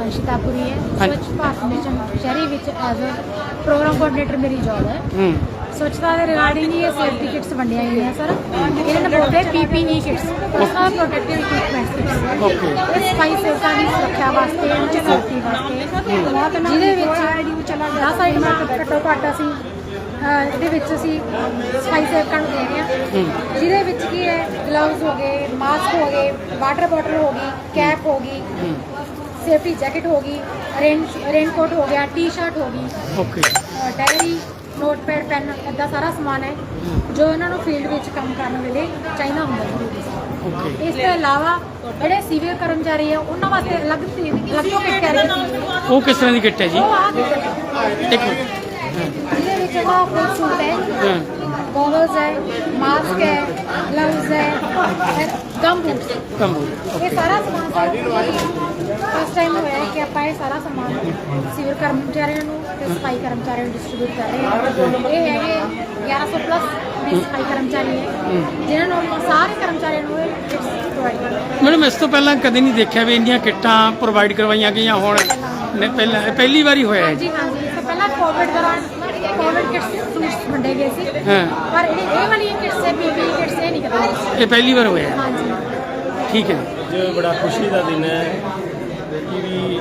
ਵੰਸ਼ਿਤਾਪੁਰੀ ਹੈ। ਹਾਂਜੀ। ਸਵੱਛ ਭਾਰਤ ਮਿਸ਼ਨ ਸ਼ਹਿਰੀ ਵਿੱਚ ਐਜ਼ ਅ ਪ੍ਰੋਗਰਾਮ ਕੋਆਰਡੀਨੇਟਰ ਮੇਰੀ ਜੌਬ ਹੈ। ਹੂੰ। ਸਵੱਛਤਾ ਦੇ ਰਿਗਾਰਡਿੰਗ ਹੀ ਇਹ ਸੇਫਟੀ ਕਿਟਸ ਵੰਡੀਆਂ ਗਈਆਂ ਸਰ। ਇਹਨਾਂ ਨੇ ਬੋਲਦੇ PPE kits personal protective equipments kits okay ਇਹ ਸਫ਼ਾਈ ਸੇਵਕਾਂ ਦੀ ਸੁਰੱਖਿਆ ਵਾਸਤੇ ਉੱਚ ਸੇਫਟੀ ਵਾਸਤੇ ਜਿਹਦੇ ਵਿੱਚ 10 ਆਈਟਮਾਂ ਘੱਟੋ ਘੱਟ ਅਸੀਂ ਅਹ, ਇਹਦੇ ਵਿੱਚ ਅਸੀਂ ਸਫ਼ਾਈ ਸੇਵਕਾਂ ਨੂੰ ਦੇ ਰਹੇ ਹਾਂ। ਜਿਹਦੇ ਵਿੱਚ ਕੀ ਹੈ ਗਲਵਜ਼ ਹੋ ਗਏ ਮਾਸਕ ਹੋ ਗਏ ਵਾਟਰ ਬੋਟਲ ਹੋ ਗਈ ਕੈਪ ਹੋ ਗਈ। ਸੇਫਟੀ ਜੈਕਟ ਹੋ ਗਈ ਰੇਨ ਰੇਨਕੋਟ ਹੋ ਗਿਆ ਟੀ-ਸ਼ਰਟ ਹੋ ਗਈ ਓਕੇ ਡਾਇਰੀ ਨੋਟਪੈਡ ਪੈਨ ਇੱਦਾਂ ਸਾਰਾ ਸਮਾਨ ਹੈ ਜੋ ਇਹਨਾਂ ਨੂੰ ਫੀਲਡ ਵਿੱਚ ਕੰਮ ਕਰਨ ਵੇਲੇ ਚਾਹੀਦਾ ਹੁੰਦਾ ਸੀ ਓਕੇ ਇਸ ਤੋਂ ਇਲਾਵਾ ਜਿਹੜੇ ਸੀਵੀਅਰ ਕਰਮਚਾਰੀ ਆ ਉਹਨਾਂ ਵਾਸਤੇ ਅਲੱਗ ਸੀ ਅਲੱਗ ਤੋਂ ਕਿਟ ਤਿਆਰ ਕੀਤੀ ਹੋਈ ਹੈ। ਉਹ ਕਿਸ ਤਰ੍ਹਾਂ ਦੀ ਕਿੱਟ ਹੈ ਜੀ? ਉਹ ਆ ਕਿਟ ਇੱਕ ਮਿੰਟ। ਜਿਹਦੇ ਵਿੱਚ ਇਹਦਾ ਫੁੱਲ ਸੂਟ ਹੈ ਹਾਂ। ਗੋਗਲਸ ਹੈ ਮਾਸਕ ਹੈ ਗਲਵਜ਼ ਹੈ ਗਮ ਕੰਬੂ ਇਹ ਸਾਰਾ ਸਮਾਨ ਫਸਟ ਟਾਈਮ ਹੋਇਆ ਹੈ ਕਿ ਆਪਾਂ ਇਹ ਸਾਰਾ ਸਮਾਨ ਸਿਵਲ ਕਰਮਚਾਰੀਆਂ ਨੂੰ ਤੇ ਸਫ਼ਾਈ ਕਰਮਚਾਰੀਆਂ ਨੂੰ ਡਿਸਟ੍ਰੀਬਿਊਟ ਕਰ ਰਹੇ ਹਾਂ। ਇਹ ਹੈਗੇ 1100 ਪਲੱਸ ਸਫ਼ਾਈ ਕਰਮਚਾਰੀ ਹੈ। ਜਿਨ੍ਹਾਂ ਨੂੰ ਸਾਰੇ ਕਰਮਚਾਰੀਆਂ ਨੂੰ ਹਾਂ। ਮੈਡਮ ਇਸ ਤੋਂ ਪਹਿਲਾਂ ਕਦੇ ਨਹੀਂ ਦੇਖਿਆ ਵੀ ਇੰਨੀਆਂ ਕਿੱਟਾਂ ਪ੍ਰੋਵਾਈਡ ਕਰਵਾਈਆਂ ਗਈਆਂ ਹੁਣ? ਨੇ ਪਹਿਲਾਂ ਪਹਿਲੀ ਵਾਰੀ ਹੋਇਆ ਹੈ। ਜੀ ਇਸ ਤੋਂ ਪਹਿਲਾਂ ਕੋਵਿਡ ਦੌਰਾਨ ਕਿਟਸ ਸੂਟਸ ਵੰਡੇ ਗਏ ਸੀ ਹਾਂ। ਪਰ ਇਹ ਇਹ ਵਾਲੀ ਕਿਟਸ ਹੈ ਪੀਪੀ ਕਿਟਸ ਇਹ ਨਹੀਂ ਕਰਦੇ ਇਹ ਪਹਿਲੀ ਵਾਰ ਹੋਇਆ ਹੈ। ਹਾਂਜੀ ਠੀਕ ਹੈ ਜੀ ਅੱਜ ਬੜਾ ਖੁਸ਼ੀ ਦਾ ਦਿਨ ਹੈ ਕਿ ਵੀ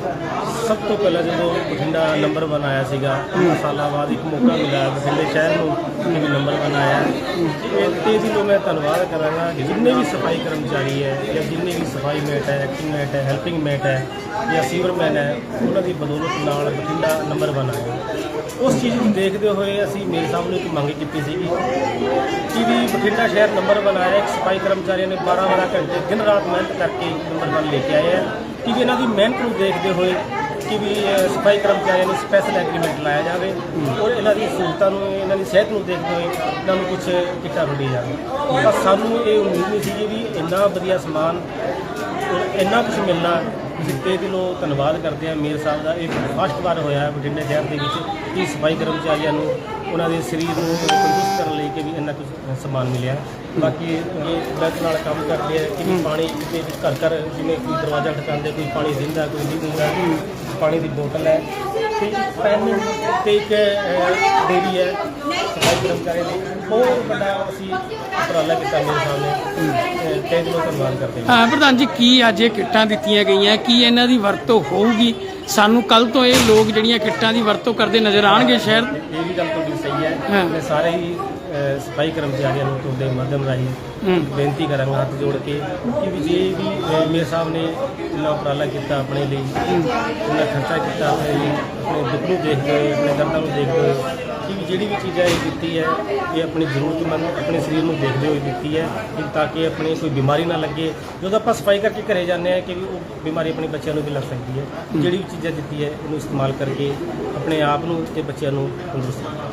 ਸਭ ਤੋਂ ਪਹਿਲਾਂ ਜਦੋਂ ਬਠਿੰਡਾ ਨੰਬਰ 1 ਆਇਆ ਸੀਗਾ, ਪੰਦਰਾਂ ਸਾਲਾਂ ਬਾਅਦ ਇੱਕ ਮੌਕਾ ਮਿਲਿਆ ਬਠਿੰਡੇ ਸ਼ਹਿਰ ਨੂੰ ਕਿ ਨੰਬਰ 1 ਆਇਆ। ਇਹ ਤੇ ਦਿਲੋਂ ਮੈਂ ਧੰਨਵਾਦ ਕਰਾਂਗਾ, ਜਿੰਨੇ ਵੀ ਸਫ਼ਾਈ ਕਰਮਚਾਰੀ ਹੈ ਜਾਂ ਜਿੰਨੇ ਵੀ ਸਫ਼ਾਈ ਮੇਟ ਹੈ ਐਕਟਿੰਗ ਮੇਟ ਹੈ ਹੈਲਪਿੰਗ ਮੇਟ ਹੈ ਜਾਂ ਸੀਵਰਮੈਨ ਹੈ, ਉਹਨਾਂ ਦੀ ਬਦੌਲਤ ਨਾਲ ਬਠਿੰਡਾ ਨੰਬਰ 1 ਆਇਆ। ਉਸ ਚੀਜ਼ ਨੂੰ ਦੇਖਦੇ ਹੋਏ ਅਸੀਂ ਮੇਰੇ ਸਾਹਮਣੇ ਇੱਕ ਮੰਗ ਕੀਤੀ ਸੀਗੀ ਕਿ ਵੀ ਬਠਿੰਡਾ ਸ਼ਹਿਰ ਨੰਬਰ 1 ਆਇਆ, ਇੱਕ ਸਫ਼ਾਈ ਕਰਮਚਾਰੀਆਂ ਨੇ 12 12 ਘੰਟੇ ਦਿਨ ਰਾਤ ਮਿਹਨਤ ਕਰਕੇ ਨੰਬਰ 1 ਲੈ ਕੇ ਆਏ ਆ। ਕਿ ਵੀ ਇਹਨਾਂ ਦੀ ਮਿਹਨਤ ਨੂੰ ਦੇਖਦੇ ਹੋਏ ਕਿ ਵੀ ਸਫ਼ਾਈ ਕਰਮਚਾਰੀਆਂ ਨੂੰ ਸਪੈਸ਼ਲ ਐਗਰੀਮੈਂਟ ਲਾਇਆ ਜਾਵੇ ਔਰ ਇਹਨਾਂ ਦੀ ਸਹੂਲਤਾਂ ਨੂੰ, ਇਹਨਾਂ ਦੀ ਸਿਹਤ ਨੂੰ ਦੇਖਦੇ ਹੋਏ ਇਹਨਾਂ ਨੂੰ ਕੁਝ ਕਿੱਟਾਂ ਵੰਡੀ ਜਾਵੇ। ਤਾਂ ਸਾਨੂੰ ਇਹ ਉਮੀਦ ਨਹੀਂ ਸੀ ਵੀ ਇੰਨਾ ਵਧੀਆ ਸਮਾਨ ਔਰ ਇੰਨਾ ਕੁਝ ਮਿਲਣਾ। ਅਸੀਂ ਤੇ ਦਿਲੋਂ ਧੰਨਵਾਦ ਕਰਦੇ ਹਾਂ ਮੇਰ ਸਾਹਿਬ ਦਾ। ਇਹ ਫਸਟ ਵਾਰ ਹੋਇਆ ਬਠਿੰਡੇ ਸ਼ਹਿਰ ਦੇ ਵਿੱਚ ਕਿ ਸਫ਼ਾਈ ਕਰਮਚਾਰੀਆਂ ਨੂੰ, ਉਹਨਾਂ ਦੇ ਸਰੀਰ ਨੂੰ ਤੰਦਰੁਸਤ ਕਰਨ ਲਈ ਕਿ ਵੀ ਇੰਨਾ ਕੁਝ ਸਮਾਨ ਮਿਲਿਆ। ਬਾਕੀ ਬੈਂਕ ਨਾਲ ਕੰਮ ਕਰਦੇ ਆ ਕਿ ਪਾਣੀ ਦੇ ਵਿੱਚ ਘਰ ਘਰ ਜਿਵੇਂ ਕੋਈ ਦਰਵਾਜ਼ਾ ਖਟਕਾਉਂਦੇ ਕੋਈ ਪਾਣੀ ਦਿੰਦਾ ਕੋਈ ਨਹੀਂ ਦਿੰਦਾ ਪਾਣੀ ਦੀ ਬੋਤਲ ਹੈ। ਤੇ ਪੈਨ ਤੇ ਇੱਕ ਡੇਰੀ ਹੈ ਸਫ਼ਾਈ ਕਰਮਚਾਰੀ ਲਈ ਬਹੁਤ ਵੱਡਾ ਅਸੀਂ ਉਪਰਾਲਾ ਕੀਤਾ ਮੇਰੇ ਸਾਹਮਣੇ ਤੇ ਦਿਲੋਂ ਧੰਨਵਾਦ ਕਰਦੇ ਹਾਂ। ਹਾਂ ਪ੍ਰਧਾਨ ਜੀ ਕੀ ਅੱਜ ਇਹ ਕਿੱਟਾਂ ਦਿੱਤੀਆਂ ਗਈਆਂ? ਕੀ ਇਹਨਾਂ ਦੀ ਵਰਤੋਂ ਹੋਊਗੀ? ਸਾਨੂੰ ਕੱਲ ਤੋਂ ਇਹ ਲੋਕ ਜਿਹੜੀਆਂ ਕਿੱਟਾਂ ਦੀ ਵਰਤੋਂ ਕਰਦੇ ਨਜ਼ਰ ਆਣਗੇ ਸ਼ਹਿਰ? ਇਹ ਵੀ ਗੱਲ ਤੁਹਾਡੀ ਸਹੀ ਹੈ। ਸਾਰੇ ਹੀ ਸਫ਼ਾਈ ਕਰਮਚਾਰੀਆਂ ਨੂੰ ਤੁਹਾਡੇ ਮਾਧਿਅਮ ਰਾਹੀਂ ਹੂੰ। ਬੇਨਤੀ ਕਰਾਂਗਾ ਹੱਥ ਜੋੜ ਕੇ ਕਿ ਵੀ ਜੇ ਵੀ ਅਹ, ਮੇਰੇ ਸਾਹਿਬ ਨੇ ਇੰਨਾ ਉਪਰਾਲਾ ਕੀਤਾ ਆਪਣੇ ਲਈ ਇੰਨਾ ਖਰਚਾ ਕੀਤਾ ਆਪਣੇ ਲਈ ਆਪਣੇ ਦੁੱਖ ਨੂੰ ਦੇਖਦੇ ਹੋਏ ਆਪਣੇ ਦਰਦਾਂ ਨੂੰ ਦੇਖਦੇ ਹੋਏ ਕਿ ਵੀ ਜਿਹੜੀ ਵੀ ਚੀਜ਼ਾਂ ਇਹ ਦਿੱਤੀ ਹੈ ਇਹ ਆਪਣੀ ਜ਼ਰੂਰਤਮੰਦ ਆਪਣੇ ਸਰੀਰ ਨੂੰ ਦੇਖਦੇ ਹੋਏ ਦਿੱਤੀ ਹੈ ਕਿ ਤਾਂ ਕਿ ਆਪਣੇ ਕੋਈ ਬਿਮਾਰੀ ਨਾ ਲੱਗੇ। ਜਦੋਂ ਆਪਾਂ ਸਫ਼ਾਈ ਕਰਕੇ ਘਰੇ ਜਾਂਦੇ ਆ ਕਿ ਵੀ ਉਹ ਬਿਮਾਰੀ ਆਪਣੇ ਬੱਚਿਆਂ ਨੂੰ ਵੀ ਲੱਗ ਸਕਦੀ ਹੈ। ਜਿਹੜੀ ਵੀ ਚੀਜ਼ਾਂ ਦਿੱਤੀ ਹੈ ਇਹਨੂੰ ਇਸਤੇਮਾਲ ਕਰਕੇ ਆਪਣੇ ਆਪ ਨੂੰ ਤੇ ਬੱਚਿਆਂ ਨੂੰ ਤੰਦਰੁਸਤ ਰੱਖੋ